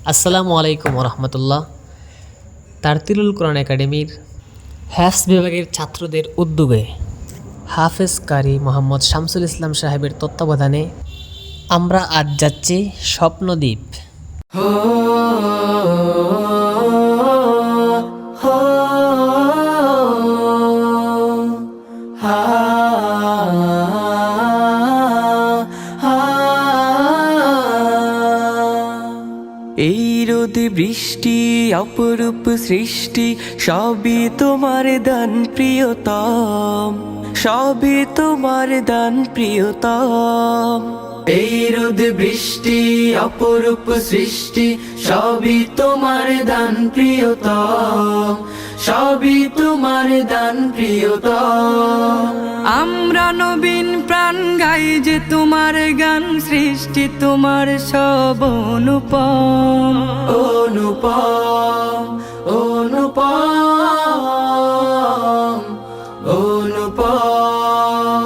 আসসালামু আলাইকুম রহমতুল্লাহ তারতিলুল কোরআন একাডেমির হ্যাফস বিভাগের ছাত্রদের উদ্যোগে হাফেজ কারি মোহাম্মদ শামসুল ইসলাম সাহেবের তত্ত্বাবধানে আমরা আজ যাচ্ছি স্বপ্নদ্বীপ। রোদ বৃষ্টি অপরূপ সৃষ্টি, সবই তোমার দান প্রিয়তম। সবই তোমার দান প্রিয়তম। এই রোদ বৃষ্টি অপরূপ সৃষ্টি, সবই তোমার দান প্রিয়তম। সবই তোমার দান প্রিয়তম। আমরা নবীন প্রাণ গাই যে তোমার গান সৃষ্টি তোমার সব অনুপম। অনুপম অনুপম অনুপম।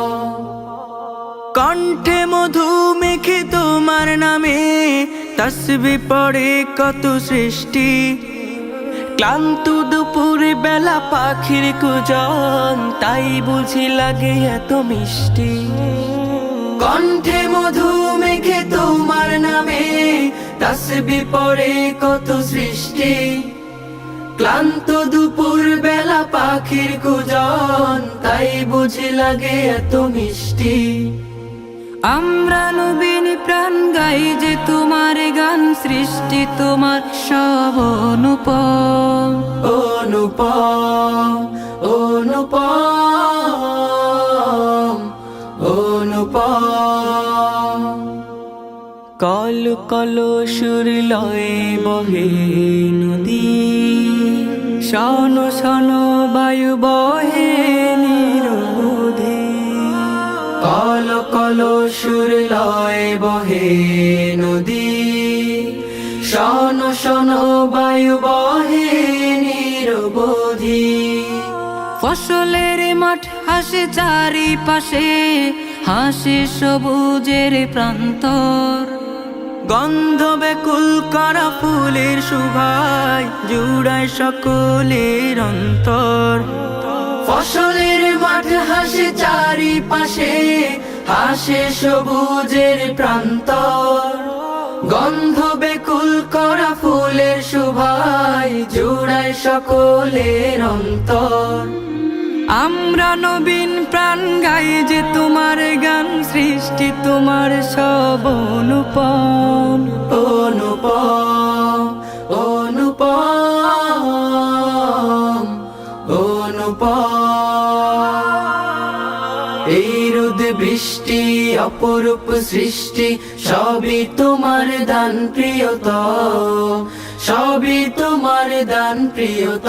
কণ্ঠে মধু মেখে তোমার নামে তসবি পড়ে কত সৃষ্টি। ক্লান্ত দুপুরে বেলা পাখির কুজন, তাই বুঝি লাগে এত মিষ্টি। কণ্ঠে মধু মেখে তোমার নামে, তসবি পড়ে কত সৃষ্টি। ক্লান্ত দুপুর বেলা পাখির কুজন, তাই বুঝি লাগে এত মিষ্টি। আমরা নবীন প্রাণ গাই যে তোমার গান সৃষ্টি, তোমার সব অনুপম। কল কল সুর লয়ে বহে নদী। শন শন, বায়ু বহে নিরবধি। কল কল সুর লয়ে বহে নদী। শন শন, বায়ু বহে নিরবধি। ফসলের মাঠ হাসে চারিপাশে, হাসে সবুজের প্রান্তর গন্ধ বেকুল করা ফুলের সুভায়, জুড়ায় সকলের অন্তর। ফসলের মাঠ হাসে চারিপাশে, হাসে সবুজের প্রান্তর। গন্ধ বেকুল করা ফুলের সুভায়, জুড়ায় সকলের অন্তর। আমরা নবীন প্রাণ গাই যে তোমার গান সৃষ্টি, তোমার সব অনুপম। অপরূপ সৃষ্টি, সবই তোমার দান প্রিয়ত সবই তোমার দান প্রিয়ত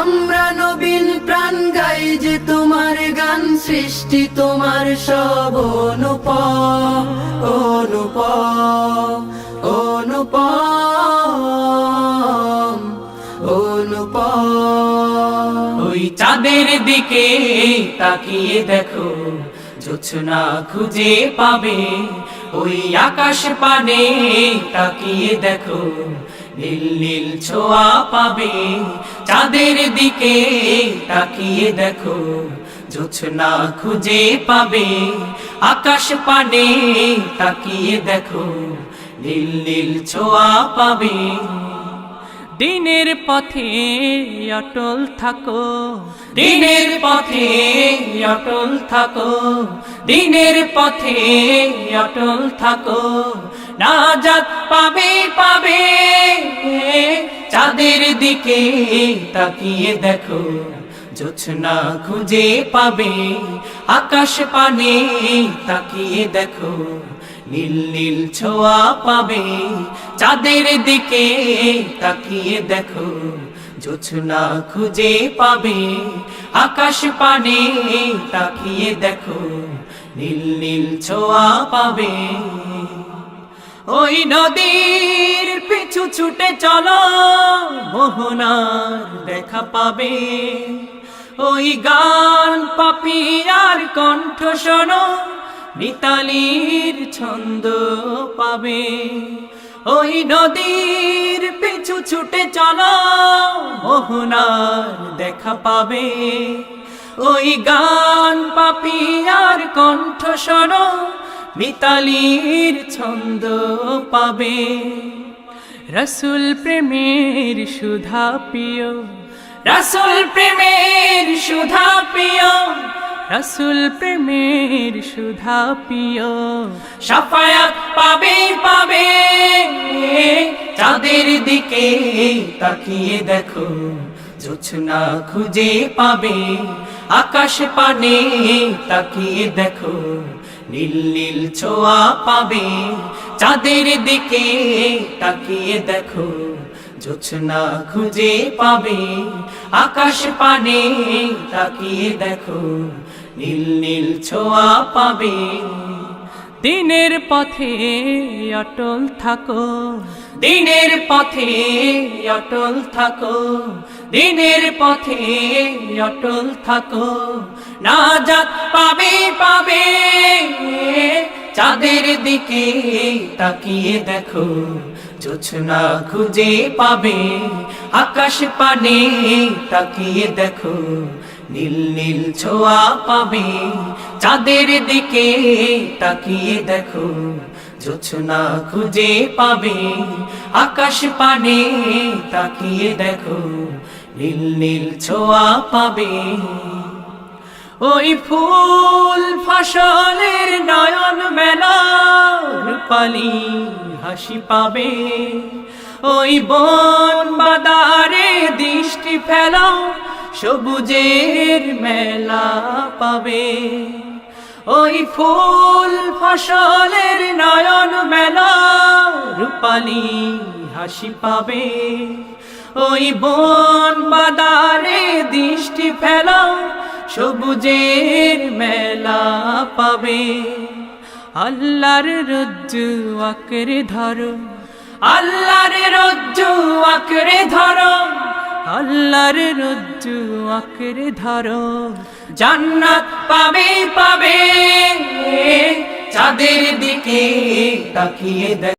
আমরা নবীন প্রাণ গাই যে তোমার গান সৃষ্টি, তোমার সব অনুপম অনুপম অনুপ অনুপ ওই চাঁদের দিকে তাকিয়ে দেখো। জোছনা খুঁজে পাবে। ওই আকাশ পানে তাকিয়ে দেখো, নীল নীল ছোঁয়া পাবে। চাঁদের দিকে তাকিয়ে দেখো জোছনা খুঁজে পাবে। আকাশ পানে তাকিয়ে দেখো, নীল নীল ছোঁয়া পাবে। দিনের পথে অটল থাকো। দিনের পথে অটল থাকো। দিনের পথে অটল থাকো। না নাজাত পাবে পাবে। চাঁদের দিকে তাকিয়ে দেখো। জোছনা খুঁজে পাবে। আকাশ পানে তাকিয়ে দেখো। নীল নীল ছোঁয়া পাবে। চাঁদের দিকে তাকিয়ে দেখো, জোছনা খুঁজে পাবে। আকাশ পানে তাকিয়ে দেখো, নীল নীল ছোঁয়া পাবে। ওই নদীর পিছু ছুটে চলো, মোহনার দেখা পাবে। ওই গান পাপিয়ার কণ্ঠ শোনো মিতালির ছন্দ পাবে। ওই নদীর পিছু ছুটে চলো, মোহনার দেখা পাবে। ওই গান পাপিয়ার কণ্ঠ শোনো, মিতালির ছন্দ পাবে। রসুল প্রেমের সুধা পিয় রসুল প্রেমের সুধা পিয় রসুল প্রেমের সুধা পিয় সাফায়াত পাবে পাবে। চাঁদের দিকে তাকিয়ে দেখো, জোছনা খুঁজে পাবে। আকাশ পানে তাকিয়ে দেখো, নীল নীল ছোঁয়া পাবে। চাঁদের দিকে তাকিয়ে দেখো, জোছনা খুঁজে পাবে। আকাশ পানে তাকিয়ে দেখো নীল নীল ছোঁয়া পাবে। দিনের পথে অটল থাকো। দিনের পথে অটল থাকো। দিনের পথে অটল থাকো। না যাত পাবে পাবে। চাঁদের দিকে তাকিয়ে দেখো। জোছনা খুঁজে পাবে। আকাশ পানে তাকিয়ে দেখো। নীল নীল ছোঁয়া পাবে। চাঁদের দিকে তাকিয়ে দেখো, জোছনা খুঁজে পাবে। আকাশ পানে তাকিয়ে দেখো, নীল নীল ছোঁয়া পাবে। ওই ফুল ফসলের নয়ন মেলা রূপালি হাসি পাবে। ওই বন বাদারে দৃষ্টি ফেলাও সবুজের মেলা পাবে। ওই ফুল ফসলের নয়ন মেলা রূপালি হাসি পাবে। ওই বন বাদারে দৃষ্টি ফেলাও সবুজের মেলা পাবে। আল্লাহর রজ্জু আঁকড়ে ধরো, আল্লাহর রজ্জু আঁকড়ে ধরো। আল্লাহর রজ্জু আঁকড়ে ধরো। জান্নাত পাবে পাবে। চাঁদের দিকে তাকিয়ে